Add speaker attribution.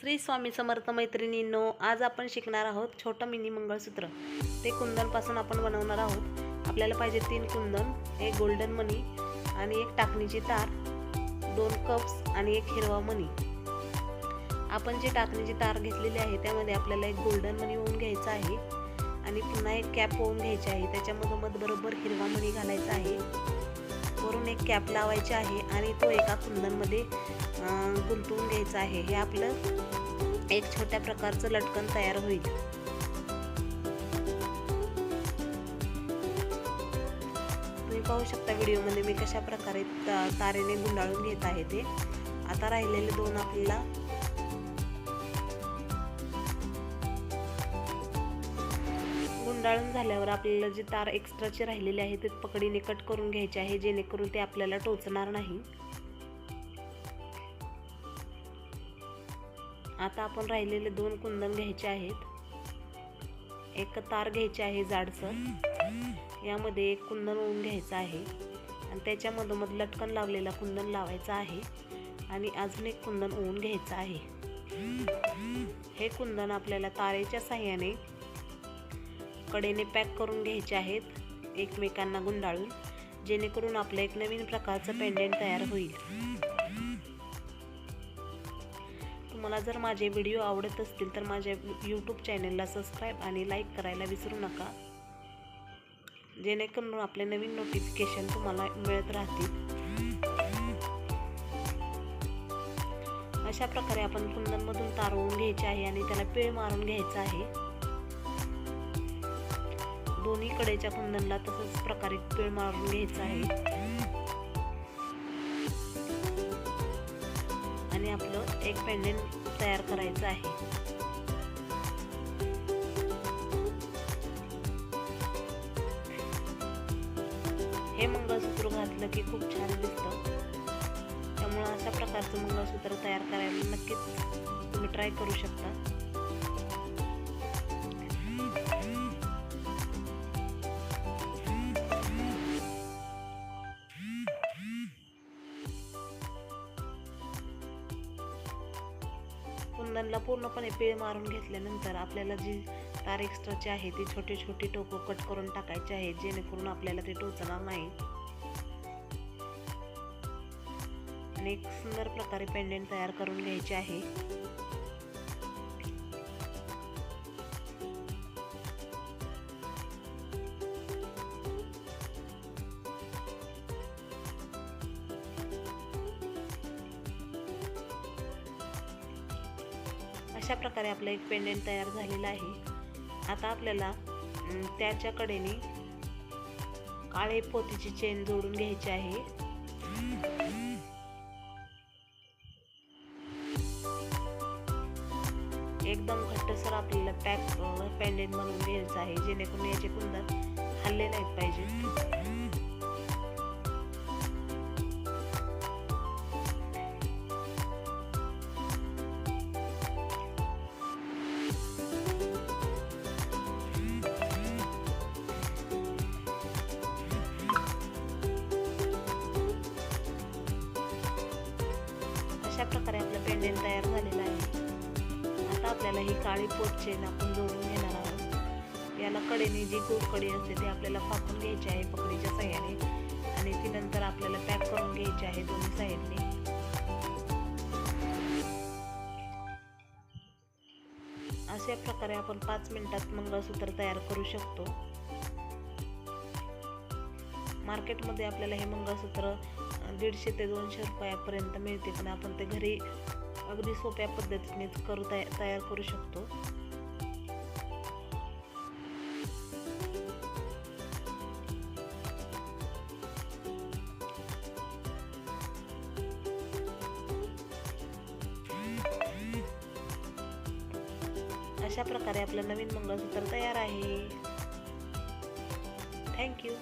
Speaker 1: श्री स्वामी समर्थ मैत्रिणींनो आज आपण शिकणार आहोत छोटं मिनी मंगळसूत्र. ते कुंदनपासून आपण बनवणार आहोत. आपल्याला पाहिजे तीन कुंदन एक गोल्डन मनी आणि एक टाकणीची तार दोन कप्स आणि एक हिरवा मनी आपण जी टाकणीची तार घेतलेली आहे त्यामध्ये आपल्याला एक गोल्डन मनी होऊन घ्यायचा आहे आणि पुन्हा एक कॅप होऊन घ्यायची आहे. त्याच्यामधोमध बरोबर हिरवा मणी घालायचा आहे. वरून एक कॅप लावायची आहे आणि तो एका कुंदनमध्ये गुंतवून घ्यायचा आहे. हे आपलं एक छोट्या प्रकारचं लटकन तयार होईल. तुम्ही पाहू शकता व्हिडिओमध्ये मी कशा प्रकारे तारेने गुंडाळून घेत आहे ते. आता राहिलेले दोन आपल्याला गुंडाळून झाल्यावर आपल्याला जी तार एक्स्ट्राची राहिलेली आहे ते पकडीने कट करून घ्यायचे आहे जेणेकरून ते आपल्याला टोचणार नाही. आता आपण राहिलेले दोन कुंदन घ्यायचे आहेत. एक तार घ्यायची आहे जाडसर. यामध्ये एक कुंदन ओवून घ्यायचं आहे. आणि त्याच्या मधोमध लटकन लावलेला कुंदन लावायचा आहे. आणि अजून एक कुंदन ओवून घ्यायचं आहे. हे कुंदन आपल्याला तारेच्या साह्याने कडेने पॅक करून घ्यायचे आहेत एकमेकांना गुंडाळून जेणेकरून आपलं एक नवीन प्रकारचं पेंडेंट तयार होईल. तुम्हाला जर माझे व्हिडिओ आवडत असतील तर माझ्या यूट्यूब चॅनलला सबस्क्राईब आणि लाईक करायला विसरू नका. जेणेकरून आपले नवीन नोटिफिकेशन तुम्हाला मिळत राहतील. अशा प्रकारे आपण कुंदनमधून तारवून घ्यायचे आहे आणि त्याला पिळ मारून घ्यायचा आहे. दोन्ही कडेच्या कुंदनला तसंच प्रकारे पिळ मारून घ्यायचा आहे. आणि आपलं एक पेंडेंट तयार करायचं आहे. हे मंगळसूत्र घातलं की खूप छान दिसतं. त्यामुळं अशा प्रकारचं मंगळसूत्र तयार करायला नक्कीच तुम्ही ट्राय करू शकता. कुंदनला पूर्णपणे पीळ मारून घेतल्यानंतर आपल्याला जी तार एक्स्ट्राची आहे ती छोटी छोटी टोकं कट करून टाकायची आहे जेणेकरून आपल्याला ते टोचणार नाही. आणि एक सुंदर प्रकारे पेंडेंट तयार करून घ्यायचे आहे. अशा प्रकारे आपलं एक पेंडेंट तयार झालेलं आहे. आता आपल्याला अं, त्याच्या कडेने काळे पोतीची चेन जोडून घ्यायची आहे. एकदम घट्टसर आपल्याला पॅक पेंडेंट म्हणून घ्यायचं आहे जेणेकरून याचे कुंदन हल्ले नाहीत पाहिजे. अशा प्रकारे आपलं पेंडेंट तयार झालेलं आहे. आता आपल्याला ही काळी पोट चेन आपण जोडून घेणार आहोत. याला कडेने जी गोकडी असते ती आपल्याला फाकून घ्यायची आहे पकडीच्या साह्याने. आणि ती नंतर आपल्याला पॅक करून घ्यायची आहे दोन्ही साईडने अशा प्रकारे आपण पाच मिनिटात मंगळसूत्र तयार करू शकतो. मार्केटमध्ये आपल्याला हे मंगळसूत्र दीडशे ते दोनशे रुपयापर्यंत मिळते पण आपण ते घरी अगदी सोप्या पद्धतीनेच करू तया तयार करू शकतो. अशा प्रकारे आपलं नवीन मंगळसूत्र तयार आहे. थँक्यू